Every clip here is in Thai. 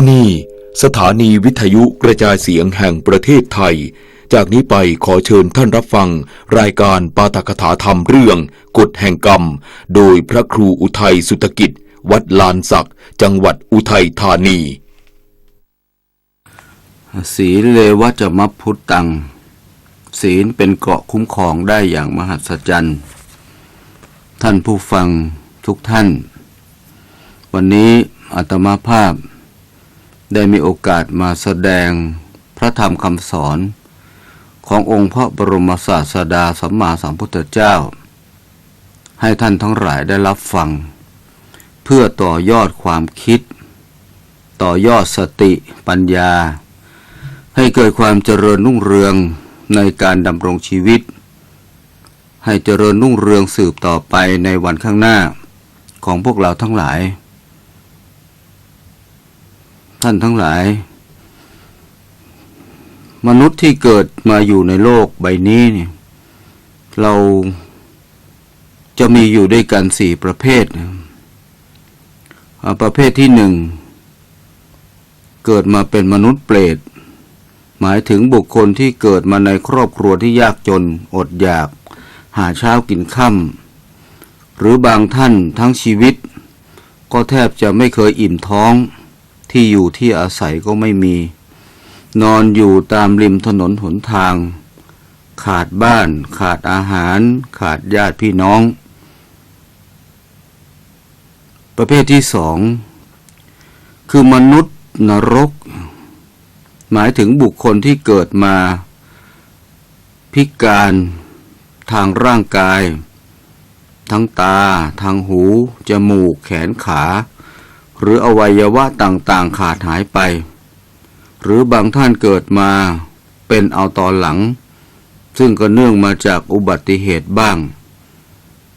ที่นี่ สถานีวิทยุกระจายเสียงแห่งประเทศไทย จากนี้ไปขอเชิญท่านรับฟัง รายการปาฐกถาธรรมเรื่อง กฎแห่งกรรม โดยพระครูอุทัยสุตกิจ วัดลานศักจังหวัดอุทัยธานี ศีลเลวะจะมัพพุตตัง ศีลเป็นเกราะคุ้มครองได้อย่างมหัศจรรย์ท่านผู้ฟังทุกท่าน วันนี้อาตมาภาพ ได้มีโอกาสมาแสดงพระธรรมคำสอนขององค์พระบรมศาสดาสัมมาสัมพุทธเจ้า ให้ท่านทั้งหลายได้รับฟัง เพื่อต่อยอดความคิด ต่อยอดสติปัญญา ให้เกิดความเจริญรุ่งเรืองในการดำรงชีวิต ให้เจริญรุ่งเรืองสืบต่อไปในวันข้างหน้าของพวกเราทั้งหลาย ท่านทั้งหลาย มนุษย์ที่เกิดมาอยู่ในโลกใบนี้เนี่ยเราจะมีอยู่ด้วยกันสี่ประเภทนะประเภทที่หนึ่ง เกิดมาเป็นมนุษย์เปรต หมายถึงบุคคลที่เกิดมาในครอบครัวที่ยากจน อดอยาก หาเช้ากินค่ำหรือบางท่านทั้งชีวิต ก็แทบจะไม่เคยอิ่มท้อง ที่อยู่ที่อาศัยก็ไม่มี นอนอยู่ตามริมถนนหนทาง ขาดบ้าน ขาดอาหาร ขาดญาติพี่น้อง ประเภทที่สอง คือมนุษย์นรก หมายถึงบุคคลที่เกิดมา พิการทางร่างกาย ทั้งตา ทางหู จมูก แขนขา หรืออวัยวะต่างๆขาดหายไป หรือบางท่านเกิดมาเป็นเอาตอนหลัง ซึ่งก็เนื่องมาจากอุบัติเหตุบ้าง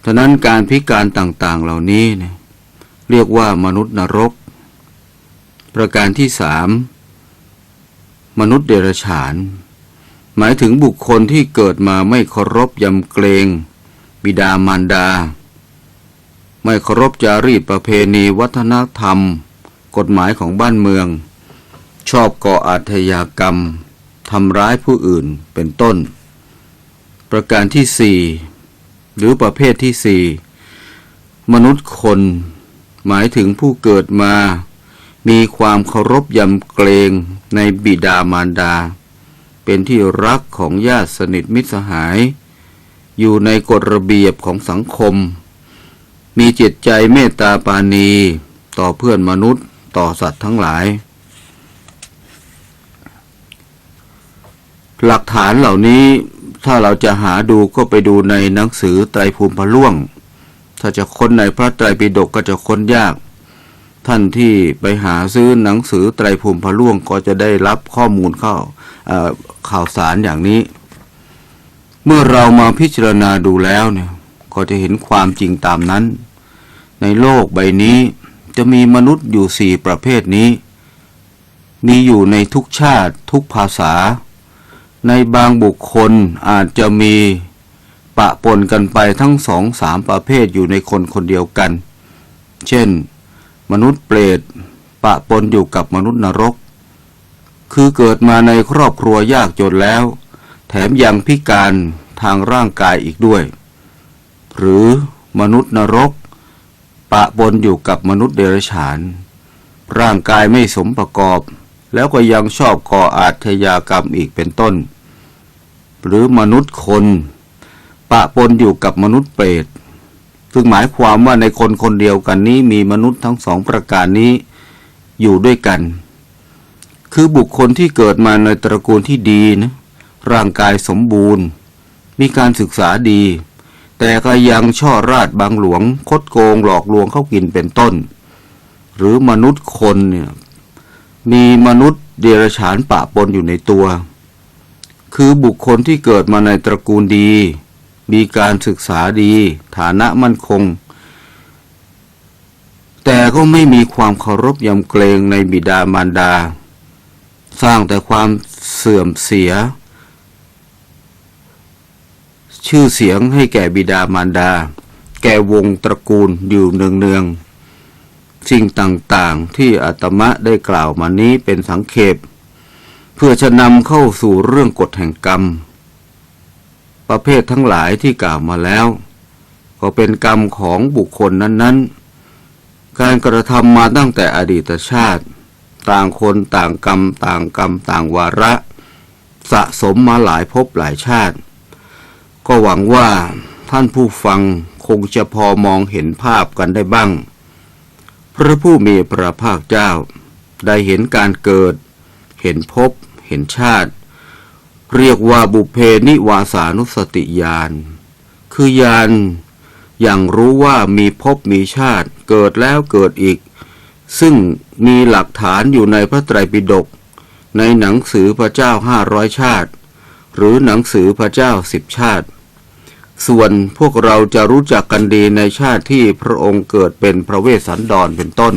ฉะนั้นการพิการต่างๆเหล่านี้เนี่ยเรียกว่ามนุษย์นรก ประการที่สามมนุษย์เดรัจฉาน หมายถึงบุคคลที่เกิดมาไม่เคารพยำเกรง บิดามารดา ไม่เคารพจารีตประเพณีวัฒนธรรม กฎหมายของบ้านเมือง ชอบก่ออาชญากรรมทำร้ายผู้อื่นเป็นต้น ประการที่สี่หรือประเภทที่สี่มนุษย์คน หมายถึงผู้เกิดมา มีความเคารพยำเกรงในบิดามารดา เป็นที่รักของญาติสนิทมิตรสหาย อยู่ในกฎระเบียบของสังคม มีจิตใจเมตตาปาณี ต่อเพื่อนมนุษย์ ต่อสัตว์ทั้งหลาย หลักฐานเหล่านี้ถ้าเราจะหาดูก็ไปดูในหนังสือไตรภูมิพระล่วง ถ้าจะค้นในพระไตรปิฎกก็จะค้นยาก ท่านที่ไปหาซื้อหนังสือไตรภูมิพระล่วงก็จะได้รับข้อมูลเข้าข่าวสารอย่างนี้ เมื่อเรามาพิจารณาดูแล้วเนี่ย ก็จะเห็นความจริงตามนั้น ในโลกใบนี้จะมีมนุษย์อยู่สี่ประเภทนี้ มีอยู่ในทุกชาติทุกภาษา ในบางบุคคลอาจจะมีปะปนกันไปทั้งสองสามประเภทอยู่ในคนคนเดียวกัน เช่น มนุษย์เปรตปะปนอยู่กับมนุษย์นรก คือเกิดมาในครอบครัวยากจนแล้ว แถมยังพิการทางร่างกายอีกด้วย หรือมนุษย์นรก ปะปนอยู่กับมนุษย์เดรัจฉาน ร่างกายไม่สมประกอบ แล้วก็ยังชอบก่ออาชญากรรมอีกเป็นต้น หรือมนุษย์คน ปะปนอยู่กับมนุษย์เปรตซึ่งหมายความว่าในคนคนเดียวกันนี้มีมนุษย์ทั้งสองประการนี้อยู่ด้วยกัน คือบุคคลที่เกิดมาในตระกูลที่ดีนะร่างกายสมบูรณ์ มีการศึกษาดี แต่ก็ยังช่อราดบางหลวง คดโกงหลอกลวงเข้ากินเป็นต้น หรือมนุษย์คนเนี่ยมีมนุษย์เดรัจฉานปะปนอยู่ในตัว คือบุคคลที่เกิดมาในตระกูลดี มีการศึกษาดี ฐานะมั่นคง แต่ก็ไม่มีความเคารพยำเกรงในบิดามารดา สร้างแต่ความเสื่อมเสีย ชื่อเสียงให้แก่บิดามารดา แก่วงตระกูลอยู่เนืองๆสิ่งต่างๆที่อาตมะได้กล่าวมานี้เป็นสังเขปเพื่อจะนำเข้าสู่เรื่องกฎแห่งกรรม ประเภททั้งหลายที่กล่าวมาแล้ว ก็เป็นกรรมของบุคคลนั้น ๆ การกระทำมาตั้งแต่อดีตชาติ ต่างคนต่างกรรม ต่างกรรม ต่างวาระ สะสมมาหลายภพหลายชาติ ก็หวังว่าท่านผู้ฟังคงจะพอมองเห็นภาพกันได้บ้าง พระผู้มีพระภาคเจ้า ได้เห็นการเกิด เห็นภพเห็นชาติ เรียกว่าบุเพนิวาสานุสติญาณ คือญาณอย่างรู้ว่ามีภพมีชาติ เกิดแล้วเกิดอีก ซึ่งมีหลักฐานอยู่ในพระไตรปิฎกในหนังสือพระเจ้าห้าร้อยชาติ หรือหนังสือพระเจ้าสิบชาติ ส่วนพวกเราจะรู้จักกันดีในชาติที่พระองค์เกิดเป็นพระเวสสันดรเป็นต้น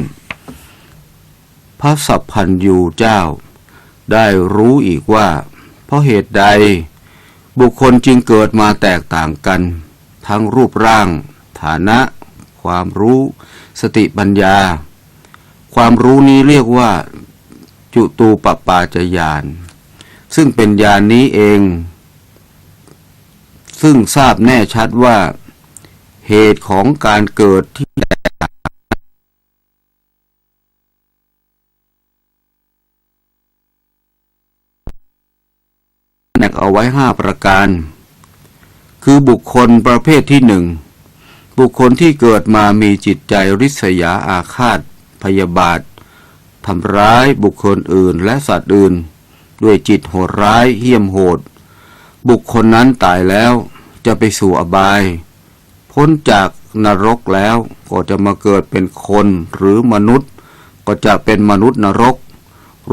พระสัพพันยูเจ้า ได้รู้อีกว่า เพราะเหตุใด บุคคลจึงเกิดมาแตกต่างกัน ทั้งรูปร่าง ฐานะ ความรู้ สติปัญญา ความรู้นี้เรียกว่า จุตูปปาจยาน ซึ่งเป็นญาณนนี้เอง ซึ่งทราบแน่ชัดว่า เหตุของการเกิดที่แนกเอาไว้ห้าประการ คือบุคคลประเภทที่หนึ่ง บุคคลที่เกิดมามีจิตใจริษยาอาฆาต พยาบาททำร้ายบุคคลอื่นและสัตว์อื่น ด้วยจิตโหดร้ายเหี้ยมโหด บุคคลนั้นตายแล้วจะไปสู่อบาย พ้นจากนรกแล้วก็จะมาเกิดเป็นคนหรือมนุษย์ ก็จะเป็นมนุษย์นรก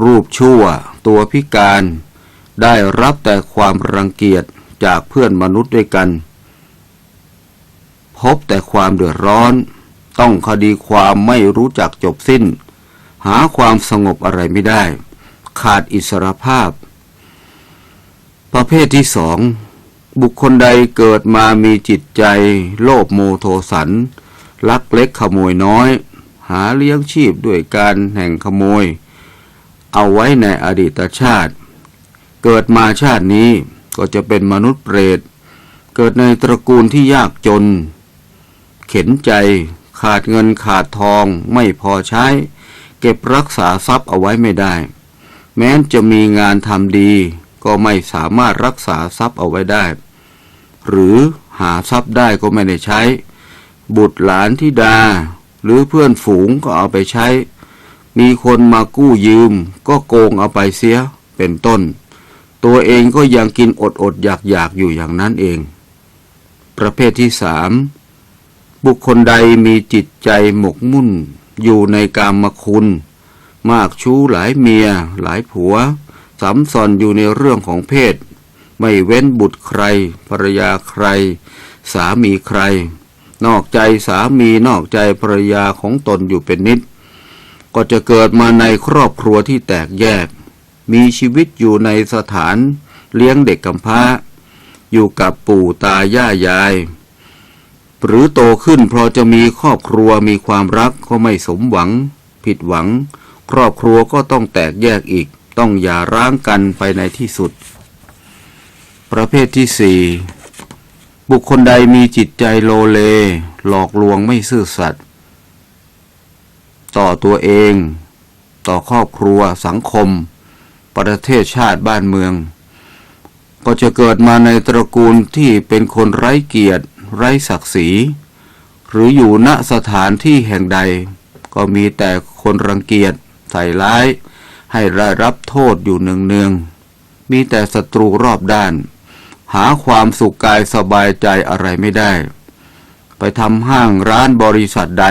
รูปชั่ว ตัวพิการ ได้รับแต่ความรังเกียจจากเพื่อนมนุษย์ด้วยกัน พบแต่ความเดือดร้อน ต้องคดีความไม่รู้จักจบสิ้น หาความสงบอะไรไม่ได้ ขาดอิสรภาพ ประเภทที่สองบุคคลใดเกิดมามีจิตใจ โลภโมโทสัน ลักเล็กขโมยน้อย หาเลี้ยงชีพด้วยการแห่งขโมย เอาไว้ในอดีตชาติ เกิดมาชาตินี้ก็จะเป็นมนุษย์เปรต เกิดในตระกูลที่ยากจน เข็นใจขาดเงินขาดทองไม่พอใช้ เก็บรักษาทรัพย์เอาไว้ไม่ได้ แม้จะมีงานทำดี ก็ไม่สามารถรักษาทรัพย์เอาไว้ได้ หรือหาทรัพย์ได้ก็ไม่ได้ใช้ บุตรหลานที่ดา หรือเพื่อนฝูงก็เอาไปใช้ มีคนมากู้ยืม ก็โกงเอาไปเสียเป็นต้น ตัวเองก็ยังกินอดอดอยากอยากอยู่อย่างนั้นเอง ประเภทที่สามบุคคลใดมีจิตใจหมกมุ่น อยู่ในกามคุณ มากชู้หลายเมีย หลายผัวสำซอนอยู่ในเรื่องของเพศ ไม่เว้นบุตรใครภรรยาใคร สามีใคร นอกใจสามีนอกใจภรรยาของตนอยู่เป็นนิด ก็จะเกิดมาในครอบครัวที่แตกแยก มีชีวิตอยู่ในสถานเลี้ยงเด็กกำพร้า อยู่กับปู่ตายายยาย หรือโตขึ้นพราะจะมีครอบครัวมีความรักก็ไม่สมหวัง ผิดหวัง ครอบครัวก็ต้องแตกแยกอีก ต้องอย่าร้างกันไปในที่สุด ประเภทที่สี่บุคคลใดมีจิตใจโลเล หลอกลวงไม่ซื่อสัตย์ต่อตัวเอง ต่อครอบครัวสังคม ประเทศชาติบ้านเมือง ก็จะเกิดมาในตระกูลที่เป็นคนไร้เกียรติ ไร้ศักดิ์ศรี หรืออยู่ณสถานที่แห่งใด ก็มีแต่คนรังเกียจ ใส่ร้าย ให้ได้รับโทษอยู่เนืองๆมีแต่ศัตรูรอบด้าน หาความสุขกายสบายใจอะไรไม่ได้ ไปทำห้างร้านบริษัทใด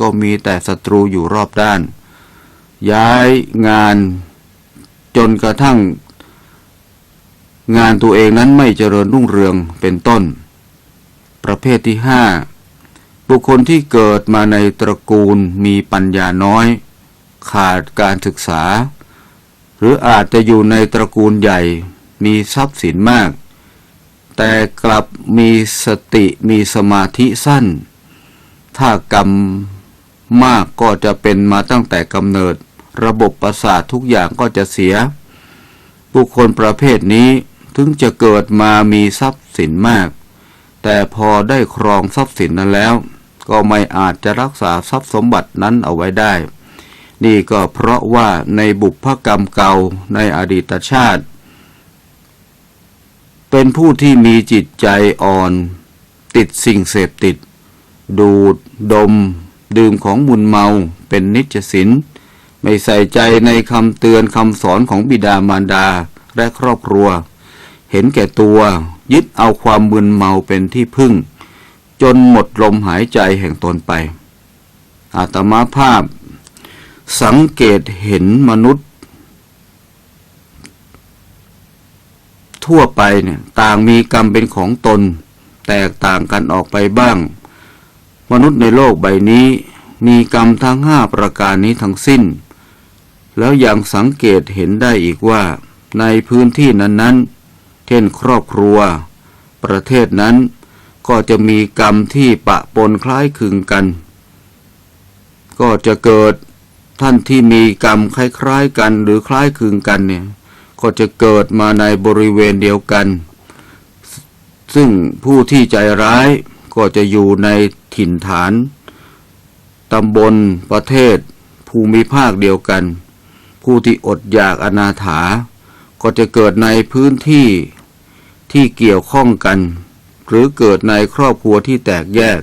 ก็มีแต่ศัตรูอยู่รอบด้าน ย้ายงานจนกระทั่ง งานตัวเองนั้นไม่เจริญรุ่งเรืองเป็นต้น ประเภทที่ห้าบุคคลที่เกิดมาในตระกูลมีปัญญาน้อย ขาดการศึกษา หรืออาจจะอยู่ในตระกูลใหญ่มีทรัพย์สินมาก แต่กลับมีสติมีสมาธิสั้น ถ้ากรรมมากก็จะเป็นมาตั้งแต่กำเนิด ระบบประสาททุกอย่างก็จะเสีย บุคคลประเภทนี้ถึงจะเกิดมามีทรัพย์สินมาก แต่พอได้ครองทรัพย์สินนั้นแล้ว ก็ไม่อาจจะรักษาทรัพย์สมบัตินั้นเอาไว้ได้ นี่ก็เพราะว่าในบุพกรรมเก่าในอดีตชาติ เป็นผู้ที่มีจิตใจอ่อน ติดสิ่งเสพติด ดูด ดม ดื่มของมุนเมาเป็นนิจสินไม่ใส่ใจในคำเตือนคำสอนของบิดามารดาและครอบครัว เห็นแก่ตัวยึดเอาความมึนเมาเป็นที่พึ่ง จนหมดลมหายใจแห่งตนไป อาตมาภาพ สังเกตเห็นมนุษย์ ทั่วไปเนี่ยต่างมีกรรมเป็นของตน แตกต่างกันออกไปบ้าง มนุษย์ในโลกใบนี้ มีกรรมทั้งห้าประการนี้ทั้งสิ้น แล้วยังสังเกตเห็นได้อีกว่า ในพื้นที่นั้นๆ เช่นครอบครัว ประเทศนั้น ก็จะมีกรรมที่ปะปนคล้ายคลึงกัน ก็จะเกิด ท่านที่มีกรรมคล้ายๆกันหรือคล้ายคลึงกันเนี่ย ก็จะเกิดมาในบริเวณเดียวกัน ซึ่งผู้ที่ใจร้ายก็จะอยู่ในถิ่นฐานตำบลประเทศ ภูมิภาคเดียวกัน ผู้ที่อดอยากอนาถา ก็จะเกิดในพื้นที่ที่เกี่ยวข้องกัน หรือเกิดในครอบครัวที่แตกแยก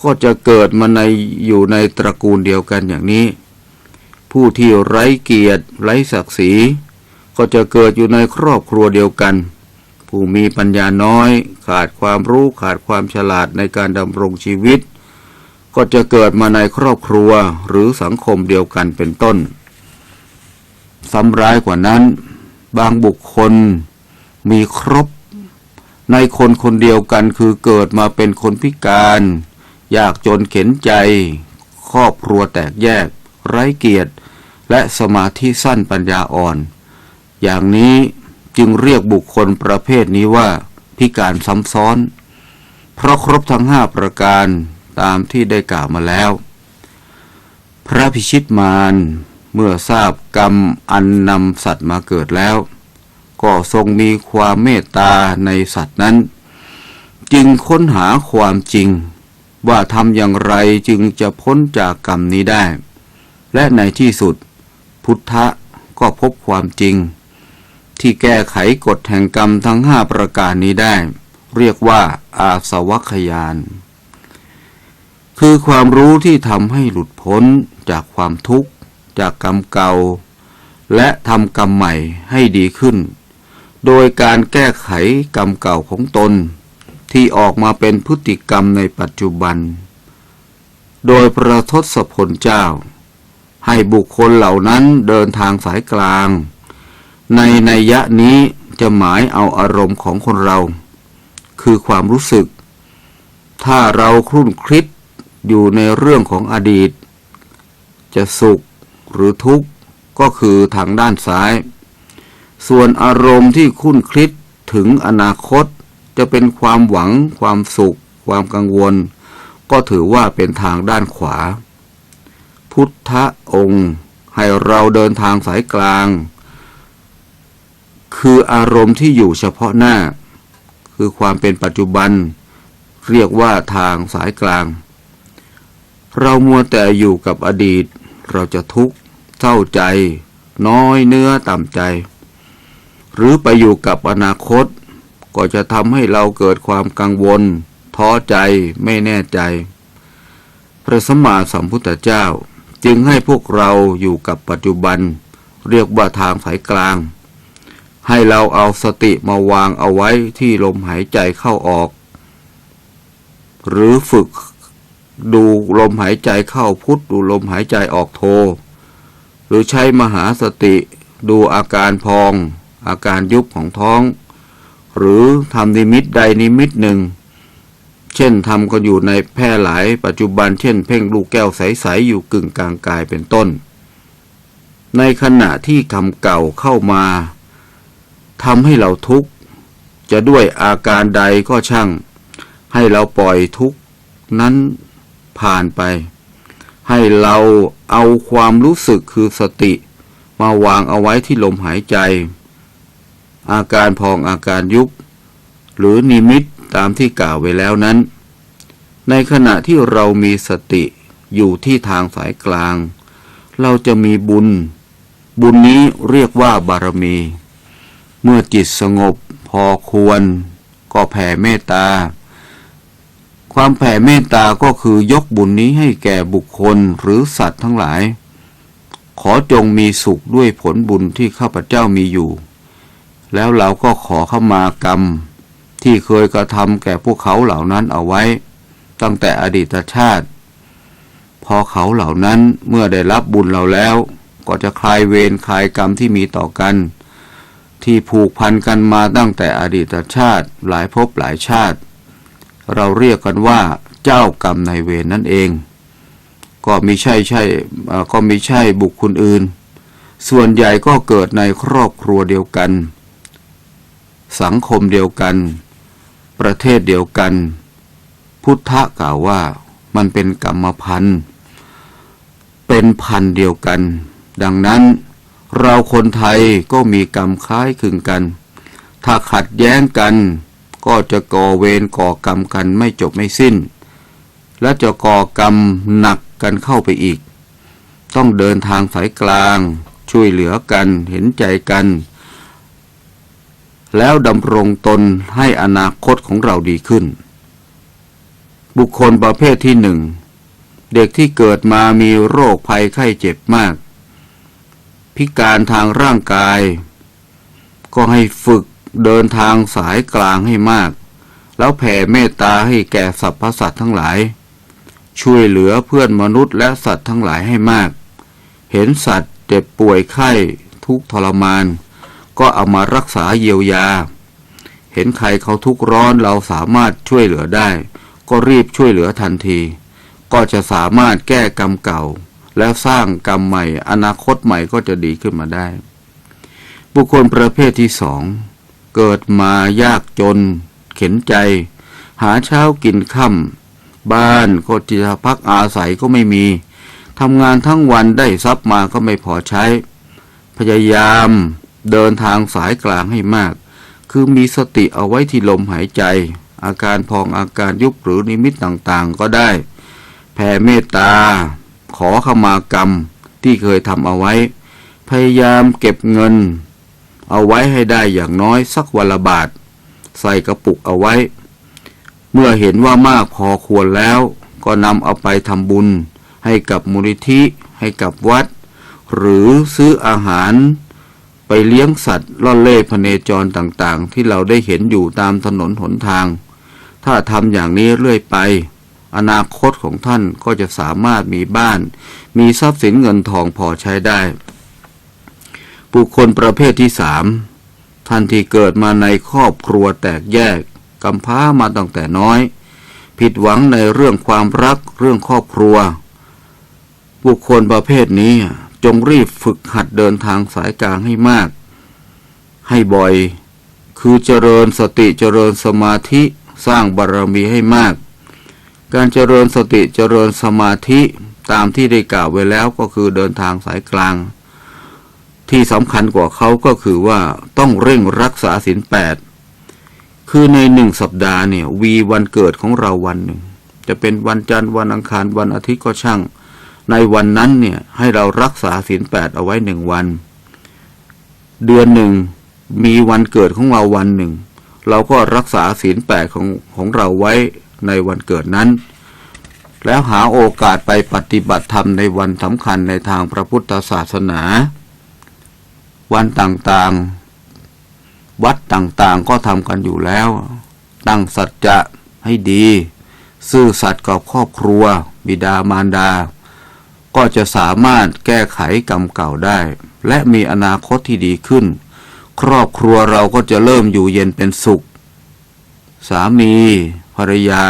ก็จะเกิดมาในอยู่ในตระกูลเดียวกันอย่างนี้ ผู้ที่ไร้เกียรติ ไร้ศักดิ์ศรี ก็จะเกิดอยู่ในครอบครัวเดียวกัน ผู้มีปัญญาน้อย ขาดความรู้ขาดความฉลาดในการดำรงชีวิต ก็จะเกิดมาในครอบครัวหรือสังคมเดียวกันเป็นต้น ซ้ำร้ายกว่านั้น บางบุคคลมีครบ ในคนคนเดียวกันคือเกิดมาเป็นคนพิการ ยากจนเข็นใจ ครอบครัวแตกแยก ไร้เกียรติ และสมาธิสั้นปัญญาอ่อน อย่างนี้จึงเรียกบุคคลประเภทนี้ว่าพิการซ้ำซ้อน เพราะครบทั้งห้าประการตามที่ได้กล่าวมาแล้ว พระพิชิตมารเมื่อทราบกรรมอันนำสัตว์มาเกิดแล้ว ก็ทรงมีความเมตตาในสัตว์นั้น จึงค้นหาความจริง ว่าทำอย่างไรจึงจะพ้นจากกรรมนี้ได้ และในที่สุด พุทธะก็พบความจริง ที่แก้ไขกฎแห่งกรรมทั้งห้าประการนี้ได้ เรียกว่าอาสวัคยาน คือความรู้ที่ทำให้หลุดพ้นจากความทุกข์ จากกรรมเก่า และทำกรรมใหม่ให้ดีขึ้น โดยการแก้ไขกรรมเก่าของตน ที่ออกมาเป็นพฤติกรรมในปัจจุบัน โดยพระทศพลเจ้า ให้บุคคลเหล่านั้นเดินทางสายกลาง ในนัยยะนี้จะหมายเอาอารมณ์ของคนเรา คือความรู้สึก ถ้าเราครุ่นคิดอยู่ในเรื่องของอดีต จะสุขหรือทุกข์ก็คือทางด้านซ้าย ส่วนอารมณ์ที่คุ้นคิดถึงอนาคตจะเป็นความหวัง ความสุข ความกังวล ก็ถือว่าเป็นทางด้านขวา พุทธองค์ ให้เราเดินทางสายกลาง คืออารมณ์ที่อยู่เฉพาะหน้า คือความเป็นปัจจุบัน เรียกว่าทางสายกลาง เรามัวแต่อยู่กับอดีต เราจะทุกข์เศร้าใจ น้อยเนื้อต่ำใจ หรือไปอยู่กับอนาคต ก็จะทำให้เราเกิดความกังวลท้อใจไม่แน่ใจ พระสมมาสัมพุทธเจ้า จึงให้พวกเราอยู่กับปัจจุบัน เรียกว่าทางสายกลาง ให้เราเอาสติมาวางเอาไว้ที่ลมหายใจเข้าออก หรือฝึกดูลมหายใจเข้าพุทธดูลมหายใจออกโท หรือใช้มหาสติดูอาการพอง อาการยุบของท้อง หรือทำนิมิตใดนิมิตหนึ่ง เช่นทำกันอยู่ในแพร่หลายปัจจุบันเช่นเพ่งลูกแก้วใสๆอยู่กึ่งกลางกายเป็นต้น ในขณะที่คำเก่าเข้ามาทำให้เราทุกข์ จะด้วยอาการใดก็ช่าง ให้เราปล่อยทุกข์นั้นผ่านไป ให้เราเอาความรู้สึกคือสติ มาวางเอาไว้ที่ลมหายใจ อาการพองอาการยุบหรือนิมิต ตามที่กล่าวไว้แล้วนั้น ในขณะที่เรามีสติอยู่ที่ทางสายกลาง เราจะมีบุญ บุญนี้เรียกว่าบารมี เมื่อจิตสงบพอควร ก็แผ่เมตตา ความแผ่เมตตาก็คือยกบุญนี้ให้แก่บุคคลหรือสัตว์ทั้งหลาย ขอจงมีสุขด้วยผลบุญที่ข้าพเจ้ามีอยู่ แล้วเราก็ขอเข้ามากรรม ที่เคยกระทำแก่พวกเขาเหล่านั้นเอาไว้ ตั้งแต่อดีตชาติ พอเขาเหล่านั้นเมื่อได้รับบุญเราแล้ว ก็จะคลายเวรคลายกรรมที่มีต่อกัน ที่ผูกพันกันมาตั้งแต่อดีตชาติหลายภพหลายชาติ เราเรียกกันว่าเจ้ากรรมในายเวรนั่นเอง ก็มีใช่ใช่ก็มีใช่บุคคลอื่น ส่วนใหญ่ก็เกิดในครอบครัวเดียวกัน สังคมเดียวกัน ประเทศเดียวกัน พุทธะกล่าวว่ามันเป็นกรรมพันธ์เป็นพันเดียวกัน ดังนั้นเราคนไทยก็มีกรรมคล้ายคลึงกัน ถ้าขัดแย้งกัน ก็จะก่อเวรก่อกรรมกันไม่จบไม่สิ้น และจะก่อกรรมหนักกันเข้าไปอีก ต้องเดินทางสายกลาง ช่วยเหลือกันเห็นใจกัน แล้วดำรงตนให้อนาคตของเราดีขึ้น บุคคลประเภทที่หนึ่ง เด็กที่เกิดมามีโรคภัยไข้เจ็บมาก พิการทางร่างกาย ก็ให้ฝึกเดินทางสายกลางให้มาก แล้วแผ่เมตตาให้แก่สรรพสัตว์ทั้งหลาย ช่วยเหลือเพื่อนมนุษย์และสัตว์ทั้งหลายให้มาก เห็นสัตว์เจ็บป่วยไข้ทุกทรมาน ก็เอามารักษาเยียวยา เห็นใครเขาทุกร้อนเราสามารถช่วยเหลือได้ ก็รีบช่วยเหลือทันที ก็จะสามารถแก้กรรมเก่า แล้วสร้างกรรมใหม่ อนาคตใหม่ก็จะดีขึ้นมาได้ บุคคลประเภทที่สองเกิดมายากจน เข็นใจ หาเช้ากินค่ำบ้านก็จะพักอาศัยก็ไม่มีทำงานทั้งวันได้ทรัพย์มาก็ไม่พอใช้ พยายาม เดินทางสายกลางให้มาก คือมีสติเอาไว้ที่ลมหายใจ อาการพองอาการยุบหรือนิมิตต่างๆก็ได้ แผ่เมตตา ขอขมากรรมที่เคยทำเอาไว้ พยายามเก็บเงิน เอาไว้ให้ได้อย่างน้อยสักวันละบาท ใส่กระปุกเอาไว้ เมื่อเห็นว่ามากพอควรแล้ว ก็นำเอาไปทำบุญ ให้กับมูลนิธิให้กับวัด หรือซื้ออาหาร ไปเลี้ยงสัตว์ล่อนเล่พเนจรต่างๆ ที่เราได้เห็นอยู่ตามถนนหนทาง ถ้าทำอย่างนี้เรื่อยไป อนาคตของท่านก็จะสามารถมีบ้าน มีทรัพย์สินเงินทองพอใช้ได้ บุคคลประเภทที่สามท่านที่เกิดมาในครอบครัวแตกแยกกำพร้ามาตั้งแต่น้อย ผิดหวังในเรื่องความรักเรื่องครอบครัว บุคคลประเภทนี้ จงรีบฝึกหัดเดินทางสายกลางให้มาก ให้บ่อย คือเจริญสติเจริญสมาธิสร้างบารมีให้มาก การเจริญสติเจริญสมาธิตามที่ได้กล่าวไว้แล้วก็คือเดินทางสายกลาง ที่สำคัญกว่าเขาก็คือว่าต้องเร่งรักษาศีลแปดคือในหนึ่งสัปดาห์เนี่ยวีวันเกิดของเราวันหนึ่ง จะเป็นวันจันทร์วันอังคารวันอาทิตย์ก็ช่าง ในวันนั้นเนี่ยให้เรารักษาศีลแปดเอาไว้หนึ่งวัน เดือนหนึ่งมีวันเกิดของเราวันหนึ่ง เราก็รักษาศีลแปดของของเราไว้ในวันเกิดนั้น แล้วหาโอกาสไปปฏิบัติธรรมในวันสำคัญในทางพระพุทธศาสนา วันต่างๆ วัดต่างๆก็ทำกันอยู่แล้ว ตั้งสัจจะให้ดี ซื่อสัตย์กับครอบครัว บิดามารดา ก็จะสามารถแก้ไขกรรมเก่าได้ และมีอนาคตที่ดีขึ้น ครอบครัวเราก็จะเริ่มอยู่เย็นเป็นสุข สามี ภรรยา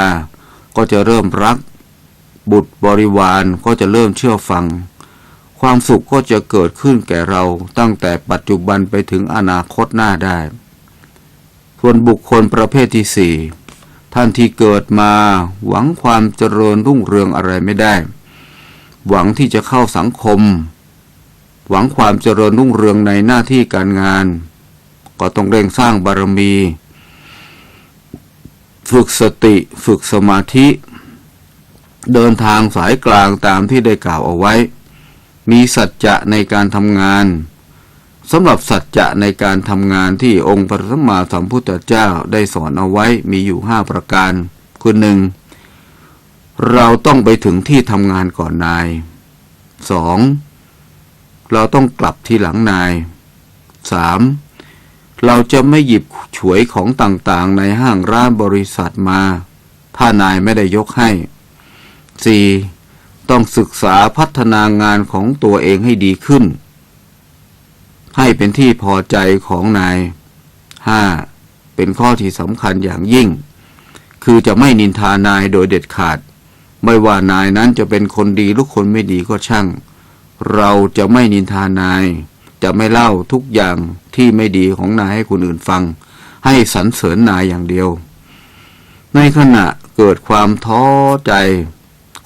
ก็จะเริ่มรัก บุตรบริวารก็จะเริ่มเชื่อฟัง ความสุขก็จะเกิดขึ้นแก่เราตั้งแต่ปัจจุบันไปถึงอนาคตหน้าได้ส่วนบุคคลประเภทที่สี่ท่านที่เกิดมาหวังความเจริญรุ่งเรืองอะไรไม่ได้ หวังที่จะเข้าสังคม หวังความเจริญรุ่งเรืองในหน้าที่การงาน ก็ต้องเร่งสร้างบารมี ฝึกสติฝึกสมาธิ เดินทางสายกลางตามที่ได้กล่าวเอาไว้ มีสัจจะในการทำงานสำหรับสัจจะในการทำงานที่องค์พระสัมมาสัมพุทธเจ้าได้สอนเอาไว้มีอยู่ห้าประการ คือหนึ่ง เราต้องไปถึงที่ทำงานก่อนนายสองเราต้องกลับที่หลังนายสามเราจะไม่หยิบฉวยของต่างๆ ในห้างร้านบริษัทมา ถ้านายไม่ได้ยกให้สี่ต้องศึกษาพัฒนางานของตัวเองให้ดีขึ้น ให้เป็นที่พอใจของนายห้าเป็นข้อที่สำคัญอย่างยิ่ง คือจะไม่นินทานายโดยเด็ดขาด ไม่ว่านายนั้นจะเป็นคนดีหรือคนไม่ดีก็ช่าง เราจะไม่นินทานาย จะไม่เล่าทุกอย่างที่ไม่ดีของนายให้คนอื่นฟัง ให้สรรเสริญนายอย่างเดียว ในขณะเกิดความท้อใจ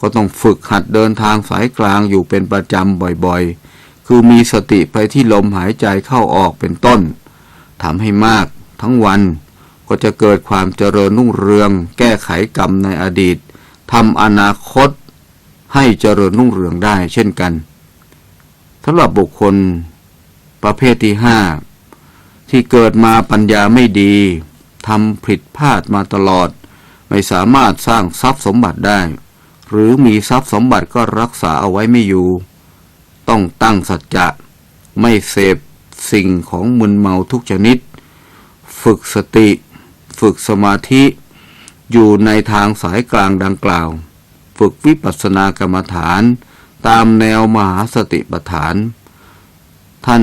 ก็ต้องฝึกหัดเดินทางสายกลางอยู่เป็นประจำบ่อยๆ คือมีสติไปที่ลมหายใจเข้าออกเป็นต้นทำให้มากทั้งวันก็จะเกิดความเจริญรุ่งเรือง แก้ไขกรรมในอดีต ทำอนาคตให้เจริญรุ่งเรืองได้เช่นกันสำหรับบุคคลประเภทที่ห้าที่เกิดมาปัญญาไม่ดีทำผิดพลาดมาตลอด ไม่สามารถสร้างทรัพย์สมบัติได้ หรือมีทรัพย์สมบัติก็รักษาเอาไว้ไม่อยู่ ต้องตั้งสัจจะไม่เสพสิ่งของมึนเมาทุกชนิด ฝึกสติ ฝึกสมาธิ อยู่ในทางสายกลางดังกล่าว ฝึกวิปัสสนากรรมฐาน ตามแนวมหาสติปัฏฐาน ท่าน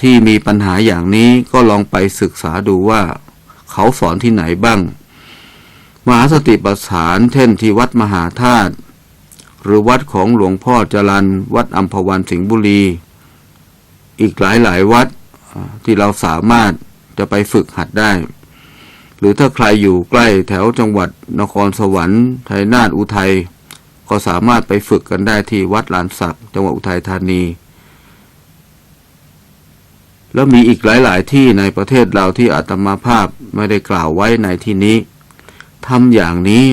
ที่มีปัญหาอย่างนี้ก็ลองไปศึกษาดูว่า เขาสอนที่ไหนบ้าง มหาสติปัฏฐานเช่นที่วัดมหาธาตุหรือวัดของหลวงพ่อจรันวัดอัมพวันสิงห์บุรี อีกหลายหลายๆวัดที่เราสามารถจะไปฝึกหัดได้ หรือถ้าใครอยู่ใกล้แถวจังหวัดนครสวรรค์ไทยนาฏอุทัยก็สามารถไปฝึกกันได้ที่วัดลานสักจังหวัดอุทัยธานี แล้วมีอีกหลาย ๆ ที่ในประเทศเราที่อาตมาภาพไม่ได้กล่าวไว้ในที่นี้ทำอย่างนี้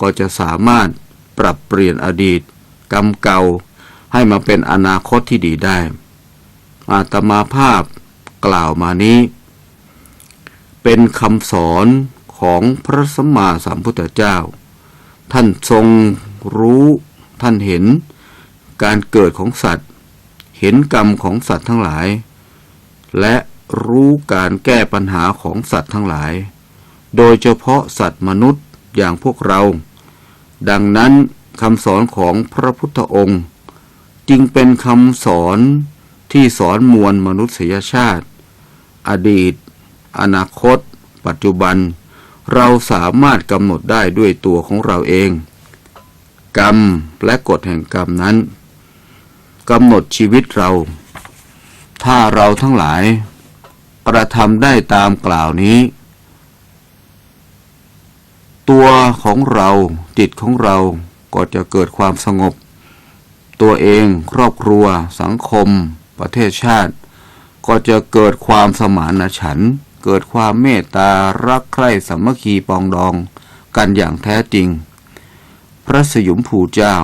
ก็จะสามารถปรับเปลี่ยนอดีต กรรมเก่าให้มาเป็นอนาคตที่ดีได้ อาตมาภาพกล่าวมานี้ เป็นคำสอนของพระสัมมาสัมพุทธเจ้า ท่านทรงรู้ท่านเห็นการเกิดของสัตว์ เห็นกรรมของสัตว์ทั้งหลาย และรู้การแก้ปัญหาของสัตว์ทั้งหลาย โดยเฉพาะสัตว์มนุษย์อย่างพวกเรา ดังนั้นคำสอนของพระพุทธองค์ จึงเป็นคำสอนที่สอนมวลมนุษยชาติ อดีต อนาคต ปัจจุบัน เราสามารถกำหนดได้ด้วยตัวของเราเอง กรรมและกฎแห่งกรรมนั้นกำหนดชีวิตเรา ถ้าเราทั้งหลาย กระทำได้ตามกล่าวนี้ ตัวของเราจิตของเราก็จะเกิดความสงบ ตัวเองครอบครัว สังคม ประเทศชาติ ก็จะเกิดความสมานฉันท์ เกิดความเมตตารักใคร่สามัคคีปองดองกันอย่างแท้จริง พระสยุมผูเจ้า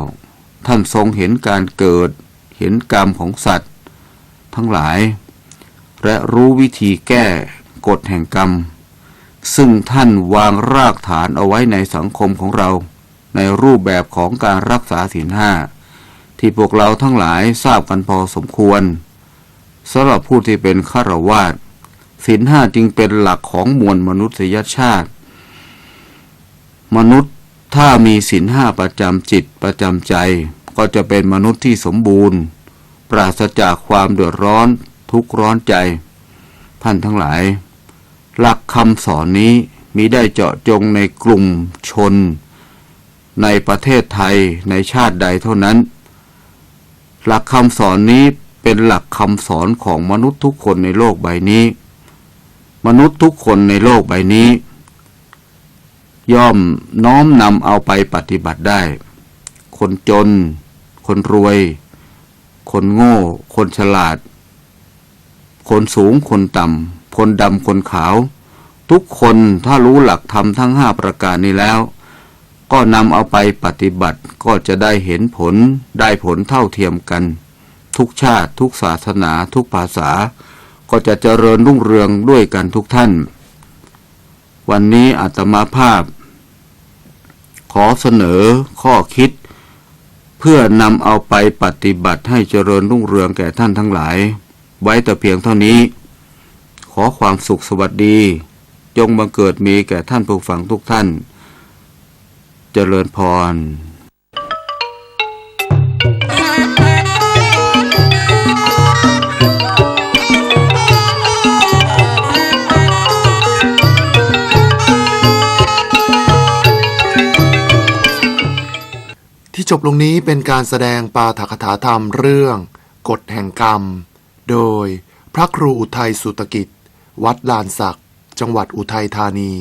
ท่านทรงเห็นการเกิด เห็นกรรมของสัตว์ ทั้งหลาย และรู้วิธีแก้กฎแห่งกรรม ซึ่งท่านวางรากฐานเอาไว้ในสังคมของเรา ในรูปแบบของการรักษาศีลห้าที่พวกเราทั้งหลายทราบกันพอสมควรสำหรับผู้ที่เป็นฆราวาส ศีลห้าจึงเป็นหลักของมวลมนุษยชาติ มนุษย์ถ้ามีศีลห้าประจำจิตประจำใจ ก็จะเป็นมนุษย์ที่สมบูรณ์ ปราศจากความเดือดร้อนทุกข์ร้อนใจท่านทั้งหลาย หลักคำสอนนี้มีได้เจาะจงในกลุ่มชน ในประเทศไทยในชาติใดเท่านั้น หลักคำสอนนี้เป็นหลักคำสอนของมนุษย์ทุกคนในโลกใบนี้ มนุษย์ทุกคนในโลกใบนี้ ย่อมน้อมนำเอาไปปฏิบัติได้ คนจน คนรวย คนโง่ คนฉลาด คนสูงคนต่ำ คนดำคนขาว ทุกคนถ้ารู้หลักธรรมทั้งห้าประการนี้แล้ว ก็นำเอาไปปฏิบัติก็จะได้เห็นผลได้ผลเท่าเทียมกัน ทุกชาติทุกศาสนาทุกภาษา ก็จะเจริญรุ่งเรืองด้วยกันทุกท่าน วันนี้อาตมาภาพ ขอเสนอข้อคิด เพื่อนำเอาไปปฏิบัติให้เจริญรุ่งเรืองแก่ท่านทั้งหลาย ไว้แต่เพียงเท่านี้ ขอความสุขสวัสดี จงบังเกิดมีแก่ท่านผู้ฟังทุกท่าน เจริญพร จบลงนี้เป็นการแสดงปาฐกถาธรรมเรื่อง กฎแห่งกรรม โดยพระครูอุทัยสุตกิจ วัดลานศักดิ์จังหวัดอุทัยธานี